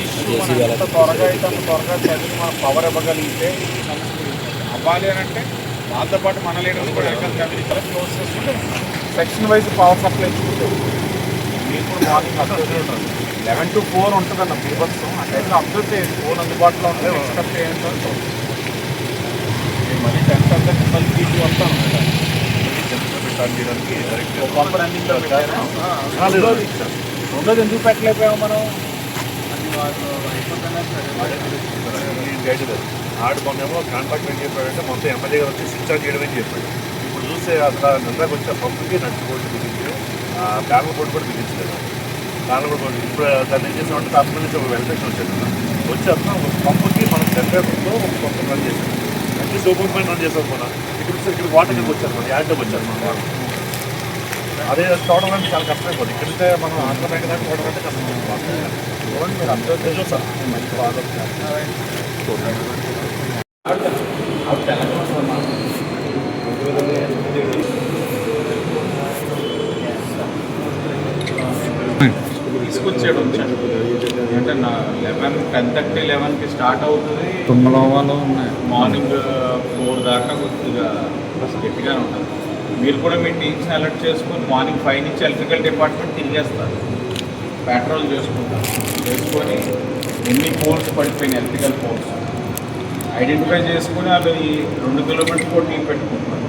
Issue మనం ఎంత త్వరగా అయితే అంత త్వరగా చదివి మన పవర్ ఇవ్వగలిగితే అవ్వాలి అని అంటే వాళ్ళతో పాటు మన లీడర్స్ కూడా కమిటీ క్లోజ్ చేసుకుంటే సెక్షన్ వైజ్ పవర్ సప్లై చూసుకుంటాం మీరు కూడా మార్నింగ్ అబ్జర్వ్ చేయండి లెవెన్ టు ఫోర్ ఉంటుందన్న బీబర్స్ ఆ టైంలో అబ్జర్వ్ చేయండి. ఫోన్ అందుబాటులో ఉంటుంది ఎక్స్పెక్ట్ చేయండి. మళ్ళీ టెన్త్ అంతా మళ్ళీ తీసి వస్తాను. రన్నింగ్లో పెట్టాను రెండోది ఎందుకు పెట్టలేకపోయాము మనం? ఆడు మొన్నేమో కాంట్రాక్ట్ ఏం చెప్పాడంటే మొత్తం ఎమ్మెల్యే గారు వచ్చి స్విచ్ ఆన్ చేయడం అని చెప్పాడు. ఇప్పుడు చూస్తే అక్కడ నిందాకు వచ్చే పంపుకి నచ్చి బోర్డు బిగించి ప్యానల్ బోర్డు కూడా బిగించలేదు. ప్యానల్ బోర్డు ఇప్పుడు దాన్ని ఏం చేసామంటే దాని నుంచి ఒక వెల్ఫేషన్ వచ్చాడు వచ్చి అతను పంపుకి మనం జనరేటర్తో ఒక పంపు రన్ చేసాం అట్లీస్ట్ ఓపెన్ పైన రన్ చేసాం మన ఇక్కడ ఇక్కడ వాటర్ కింద వచ్చారు మన యాడ్లోకి వచ్చారు మనం వాటర్ అదే చూడడం అంటే చాలా కష్టమైపోతుంది ఇక్కడితే మనం ఆంధ్ర బ్యాంక్ దాకా చూడడం అంటే కష్టమైపోతుంది మీరు అబ్జర్వ్ చేసి సార్ మంచి బాగా తీసుకొచ్చాడు అంటే నా లెవెన్ టెన్ థర్టీ లెవెన్కి స్టార్ట్ అవుతుంది. తుమ్మలవాలో ఉన్నాయి. మార్నింగ్ ఫోర్ దాకా కొద్దిగా గట్టిగానే ఉంటుంది. మీరు కూడా మీ టీమ్స్ని అలర్ట్ చేసుకొని మార్నింగ్ ఫైవ్ నుంచి ఎలక్ట్రికల్ డిపార్ట్మెంట్ తిరిగేస్తారు. పెట్రోల్ చేసుకుంటారు. చేసుకొని ఎన్ని పోల్స్ పడిపోయినాయి ఎలక్ట్రికల్ పోల్స్. ఐడెంటిఫై చేసుకొని అవి రెండు కిలోమీటర్స్ కూడా టీం పెట్టుకుంటున్నారు.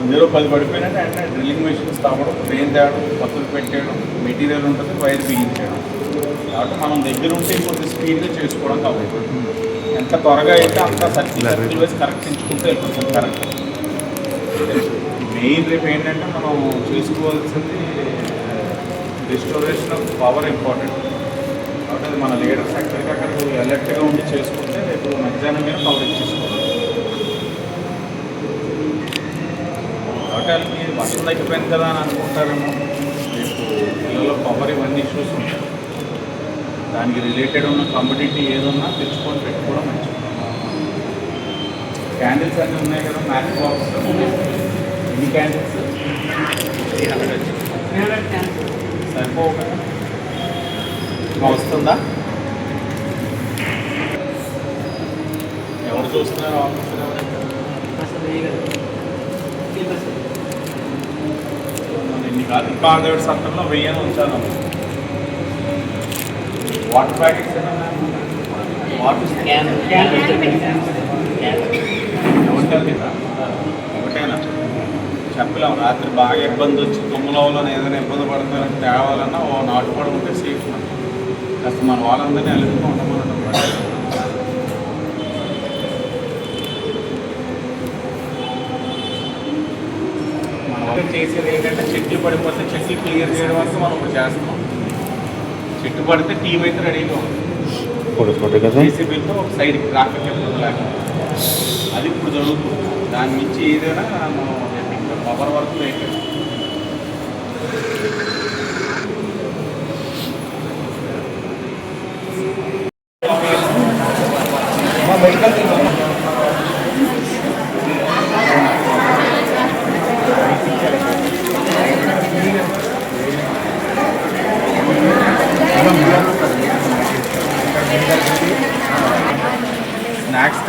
అందులో పది పడిపోయినట్టు అంటే డ్రిల్లింగ్ మెషిన్స్ తాగడం ట్రైన్ తేవడం కొత్తది పెట్టేయడం మెటీరియల్ ఉంటుంది వైర్ బిగించేయడం. కాబట్టి మనం దగ్గర ఉంటే కొంచెం స్పీడ్గా చేసుకోవడం కావాలి ఎంత త్వరగా అయితే అంత సర్కిల్ వేసి కరెక్ట్ ఎంచుకుంటే వెళ్ళిపోతుంది కరెక్ట్ మెయిన్ రేపు ఏంటంటే మనం చూసుకోవాల్సింది రిస్టోరేషన్ ఆఫ్ పవర్ ఇంపార్టెంట్ కాబట్టి అది మన లీడర్స్ అక్కడ అలర్ట్గా ఉండి చేసుకుంటే రేపు మధ్యాహ్నం మీద పవర్ ఇచ్చేసుకోవాలి. కాబట్టి వాళ్ళకి వర్షం తగ్గిపోయింది కదా అని అనుకుంటారేమో. రేపు పిల్లల పవర్ ఇవన్నీ ఇష్యూస్ ఉంటాయి దానికి రిలేటెడ్ ఉన్న కమ్యూనిటీ ఏదన్నా తెచ్చుకొని పెట్టుకోవడం మంచిది. క్యాండిల్స్ అన్నీ ఉన్నాయి కదా మ్యాచ్ బాక్స్ ఎన్ని క్యాండిల్స్ సరిపోవు కదా వస్తుందా ఎవరు చూస్తున్నారు ఆఫీసర్ ఎన్ని కాదు ఆంధ్రప్రదేశ్ సంతంలో వెయ్యని ఉంచాను. వాటర్ ప్యాకెట్స్ వాటర్ ఒకటేనా? చెప్పలేము. రాత్రి బాగా ఇబ్బంది వచ్చి తుమ్మలలో ఏదైనా ఇబ్బంది పడుతుందంటే తేవాలన్నా ఓ నాటు కూడా ఉంటే సేఫ్ కాస్త మన వాళ్ళందరినీ అలుగుతూ ఉండమన్నట్టు చేసేది ఏంటంటే చెట్లు పడిపోతే చెట్లు క్లియర్ చేయడం వరకు మనం ఇప్పుడు చేస్తున్నాం. చెట్టు పడితే టీం అయితే రెడీగా ఉంది. జేసీబీతో ఒక సైడ్ ట్రాఫిక్ లేకుండా అది ఇప్పుడు జరుగుతుంది. దాని నుంచి ఏదైనా మనం ఇంకా పవర్ వర్క్ అయితే. స్నాక్స్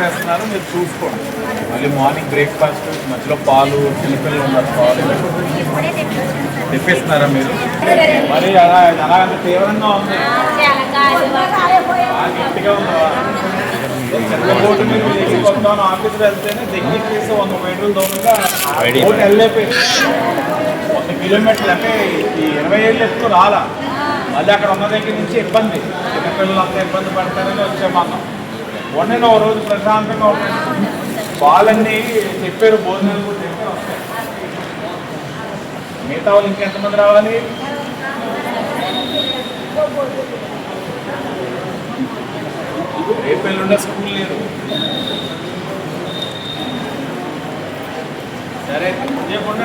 తెస్తున్నారు మీరు చూసుకోండి. మళ్ళీ మార్నింగ్ బ్రేక్ఫాస్ట్ మధ్యలో పాలు చిన్నపిల్లలు ఉన్నారు పాలు తెప్పిస్తున్నారా మీరు? మరి అలా అలాగంత తీవ్రంగా ఉంది. గట్టిగా ఉందా మీరు తీసుకొస్తాను వెళ్తేనే వంద మీటర్ల దూరంగా వంద కిలోమీటర్లు అంటే ఈ ఇరవై ఏళ్ళు ఎక్కువ రాలా. మళ్ళీ అక్కడ ఉన్న దగ్గర నుంచి ఇబ్బంది. చిన్నపిల్లలు అంతా ఇబ్బంది పడతారని వచ్చామన్నాం మొన్న ఒక రోజు ప్రశాంతంగా వాళ్ళన్నీ చెప్పారు భోజనాలు కూడా చెప్పారు వస్తాయి. మిగతా వాళ్ళు ఇంకెంతమంది రావాలి? రేపు ఎల్లుండే స్కూల్ లేదు. సరే చెప్పండి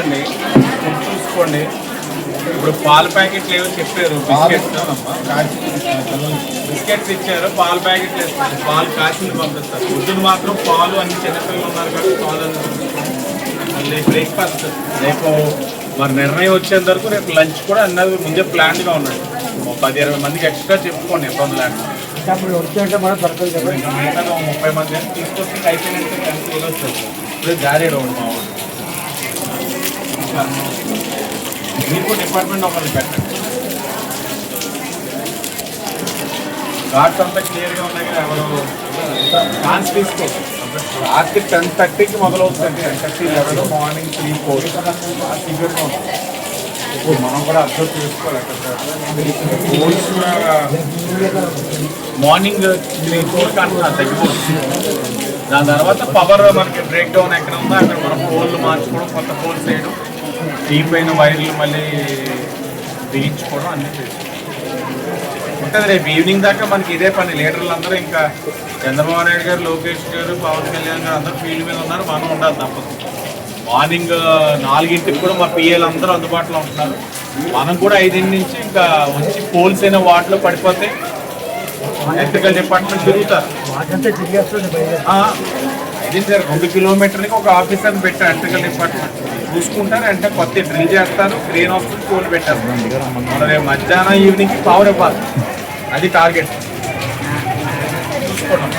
అండి చూసుకోండి. ఇప్పుడు పాల ప్యాకెట్లు ఏవో చెప్పారు. బిస్కెట్స్ బిస్కెట్స్ ఇచ్చారు పాల ప్యాకెట్లు వేస్తారు పాలు కాసింది పంపిస్తారు. పొద్దున మాత్రం పాలు అన్ని చిన్నపిల్లలు ఉన్నారు కాబట్టి పాలు. మళ్ళీ బ్రేక్ఫాస్ట్. రేపు మరి నిర్ణయం వచ్చేంత వరకు రేపు లంచ్ కూడా అన్నది ముందే ప్లాన్డ్గా ఉన్నాడు పది ఇరవై మందికి ఎక్స్ట్రా చెప్పుకోండి ఇబ్బంది లేకుండా. అప్పుడు మనం దొరకదు కదా. ముప్పై మంది తీసుకొచ్చి అయిపోయినట్టు వస్తుంది ఇప్పుడు జారేడు ఒకడు మా మీకు డిపార్ట్మెంట్ ఒకరిని పెట్టండి. ఘాట్స్ అంతా క్లియర్గా ఉన్నాయి కదా ఎవరు? ఛాన్స్ తీసుకో. రాత్రి టెన్ థర్టీకి మొదలవుతుంది. Ten thirty eleven morning three four సీక్రెట్గా ఉంటుంది ఇప్పుడు మనం కూడా అబ్జర్వ్ చేసుకోవాలి అక్కడ. మార్నింగ్ త్రీ ఫోర్కి అంటున్నారు తగ్గిపోతుంది. దాని తర్వాత పవర్ మనకి బ్రేక్ డౌన్ ఎక్కడ ఉందో అక్కడ మనం పోల్లు మార్చుకోవడం కొత్త పోల్స్ వేయడం. అయిన వైర్లు మళ్ళీ బిగించుకోవడం అన్నీ చేసుకోవాలి ఉంటుంది రేపు ఈవినింగ్ దాకా మనకి ఇదే పని. లీడర్లు అందరూ ఇంకా చంద్రబాబు నాయుడు గారు లోకేష్ గారు పవన్ కళ్యాణ్ గారు అందరూ ఫీల్డ్ మీద ఉన్నారు. మనం ఉండాలి తప్పదు. మార్నింగ్ నాలుగింటికి కూడా మా పిఎల్ అందరూ అందుబాటులో ఉంటున్నారు. మనం కూడా ఐదింటి నుంచి ఇంకా వచ్చి పోల్స్ అయిన వాటిలో పడిపోతే ఎలక్ట్రికల్ డిపార్ట్మెంట్ తిరుగుతారు. ఇది రెండు కిలోమీటర్లకి ఒక ఆఫీసర్ పెట్టారు. Electrical department. చూసుకుంటారు అంటే కొత్త డ్రిల్ చేస్తారు గ్రీన్ ఆఫీస్ కోల్ పెట్టారు. మన రేపు మధ్యాహ్నం ఈవినింగ్కి పవర్ ఇవ్వాలి. అది టార్గెట్ చూసుకుంటాం